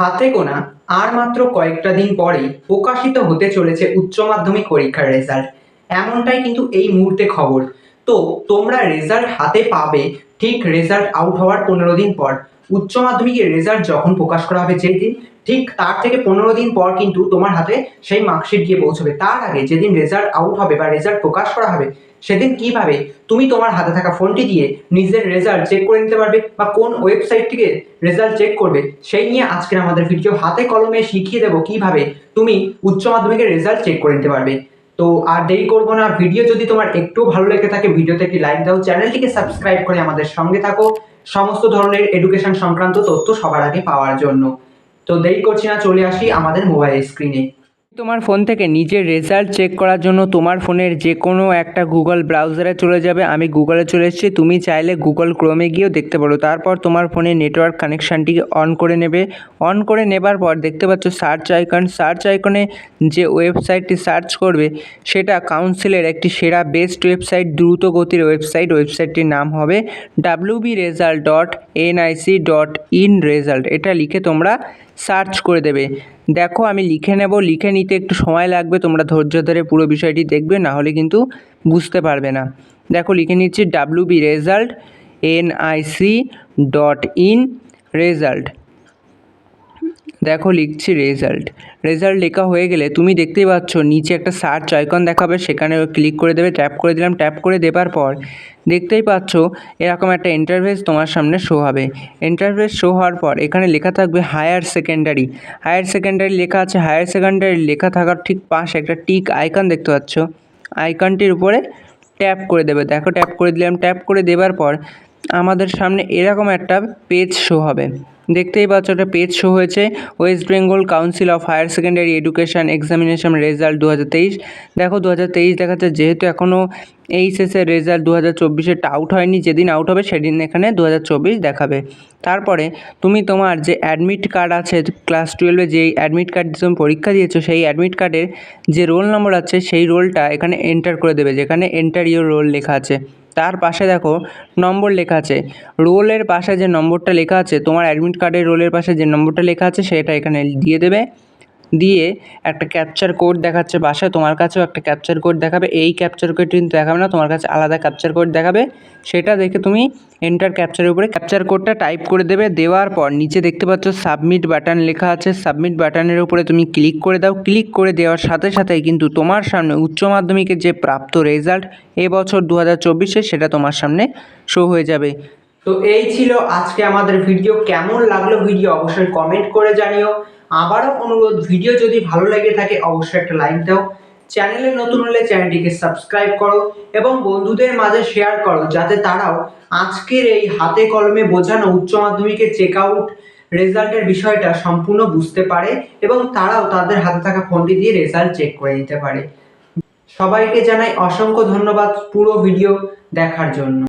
হাতে গোনা আর মাত্র কয়েকটা দিন পরেই প্রকাশিত হতে চলেছে উচ্চ মাধ্যমিক পরীক্ষার রেজাল্ট এমনটাই কিন্তু এই মুহূর্তে খবর। তো তোমরা রেজাল্ট হাতে পাবে, ঠিক রেজাল্ট আউট হওয়ার পনেরো দিন পর। উচ্চ মাধ্যমিকের রেজাল্ট যখন প্রকাশ করা হবে যেদিন, ঠিক তার থেকে পনেরো দিন পর কিন্তু তোমার হাতে সেই মার্কশিট গিয়ে পৌঁছবে। তার আগে যেদিন রেজাল্ট আউট হবে বা রেজাল্ট প্রকাশ করা হবে, সেদিন কীভাবে তুমি তোমার হাতে থাকা ফোনটি দিয়ে নিজের রেজাল্ট চেক করে নিতে পারবে বা কোন ওয়েবসাইট থেকে রেজাল্ট চেক করবে, সেই নিয়ে আজকের আমাদের ভিডিও হাতে কলমে শিখিয়ে দেবো কীভাবে তুমি উচ্চ মাধ্যমিকের রেজাল্ট চেক করে নিতে পারবে। তো আর দেরি করব না ভিডিও যদি তোমার একটু ভালো লেগে থাকে ভিডিওতে একটি লাইক দাও চ্যানেলটিকে সাবস্ক্রাইব করে আমাদের সঙ্গে থাকো। সমস্ত ধরনের এডুকেশন সংক্রান্ত তথ্য সবার আগে পাওয়ার জন্য। তো দেরি করছি না, চলে আসি আমাদের মোবাইল স্ক্রিনে তোমার ফোন থেকে নিজের রেজাল্ট চেক করার জন্য তোমার ফোনের যে কোনো একটা গুগল ব্রাউজারে চলে যাবে। আমি গুগলে চলে এসেছি। তুমি চাইলে গুগল ক্রোমে গিয়েও দেখতে পারো। তারপর তোমার ফোনে নেটওয়ার্ক কানেকশানটিকে অন করে নেবে। অন করে নেবার পর দেখতে পাচ্ছ সার্চ আইকন সার্চ আইকনে যে ওয়েবসাইটটি সার্চ করবে, সেটা কাউন্সিলের একটি সেরা বেস্ট ওয়েবসাইট দ্রুত গতির ওয়েবসাইট ওয়েবসাইটটির নাম হবে W B result dot NIC dot in result এটা লিখে তোমরা সার্চ করে দেবে। দেখো, আমি লিখে নেব, লিখে নিতে একটু সময় লাগবে, তোমরা ধৈর্য ধরে পুরো বিষয়টি দেখবে, না হলে কিন্তু বুঝতে পারবে না। দেখো, লিখে নিচ্ছি W B result NIC dot in result দেখো, লিখছি রেজাল্ট রেজাল্ট লেখা হয়ে গেলে তুমি দেখতেই পাচ্ছ, নিচে একটা সার্চ আইকন দেখাবে, সেখানে ক্লিক করে দেবে ট্যাপ করে দিলাম ট্যাপ করে দেবার পর দেখতেই পাচ্ছ, এরকম একটা ইন্টারভেস তোমার সামনে শো হবে। ইন্টারভেস শো হওয়ার পর এখানে লেখা থাকবে হায়ার সেকেন্ডারি হায়ার সেকেন্ডারি লেখা আছে হায়ার সেকেন্ডারি লেখা থাকার ঠিক পাশে একটা টিক আইকন দেখতে পাচ্ছ। আইকনটির উপরে ট্যাপ করে দেবে। দেখো ট্যাপ করে দিলাম ট্যাপ করে দেবার পর আমাদের সামনে এরকম একটা পেজ শো হবে। দেখতেই পাচ্ছ একটা পেজ শো হয়েছে। West Bengal council of higher secondary education examination result দু হাজার তেইশ। দেখো দু হাজার তেইশ দেখাচ্ছে, যেহেতু এখনও এইচএসের রেজাল্ট দু হাজার চব্বিশেরটা আউট হয়নি, যেদিন আউট হবে সেদিন এখানে দু হাজার চব্বিশ দেখাবে। তারপরে তুমি তোমার যে অ্যাডমিট কার্ড আছে ক্লাস টুয়েলভে যেই অ্যাডমিট কার্ড তুমি পরীক্ষা দিয়েছ, সেই অ্যাডমিট কার্ডের যে রোল নম্বর আছে, সেই রোলটা এখানে এন্টার করে দেবে, যেখানে এন্টার ইউর রোল লেখা আছে। তার পাশে দেখো নম্বর লেখা আছে। রোলের পাশে যে নম্বরটা লেখা আছে, তোমার অ্যাডমিট কার্ডের রোলের পাশে যে নম্বরটা লেখা আছে, সেটা এখানে দিয়ে দেবে। দিয়ে একটা ক্যাপচার কোড দেখাচ্ছে পাশে তোমার কাছেও একটা ক্যাপচার কোড দেখাবে। এই ক্যাপচার কোড কিন্তু দেখাবে না, তোমার কাছে আলাদা ক্যাপচার কোড দেখাবে। সেটা দেখে তুমি এন্টার ক্যাপচারের উপরে ক্যাপচার কোডটা টাইপ করে দেবে। দেওয়ার পর নিচে দেখতে পাচ্ছ সাবমিট বাটন লেখা আছে। সাবমিট বাটনের উপরে তুমি ক্লিক করে দাও। ক্লিক করে দেওয়ার সাথে সাথে কিন্তু তোমার সামনে উচ্চ মাধ্যমিকের যে প্রাপ্ত রেজাল্ট এবছর দু হাজার চব্বিশে সেটা তোমার সামনে শো হয়ে যাবে। তো এই ছিল আজকে আমাদের ভিডিও। কেমন লাগল ভিডিও অবশ্যই কমেন্ট করে জানিও। আবারও অনুরোধ, ভিডিও যদি ভালো লেগে থাকে অবশ্যই একটা লাইক দাও। চ্যানেলে নতুন হলে চ্যানেলটিকে সাবস্ক্রাইব করো এবং বন্ধুদের মাঝে শেয়ার করো যাতে তারাও আজকের এই হাতে কলমে বোঝানো উচ্চ মাধ্যমিকের চেক আউট রেজাল্টের বিষয়টা সম্পূর্ণ বুঝতে পারে এবং তারাও তাদের হাতে থাকা ফোনটি দিয়ে রেজাল্ট চেক করে নিতে পারে। সবাইকে জানাই অসংখ্য ধন্যবাদ পুরো ভিডিও দেখার জন্য।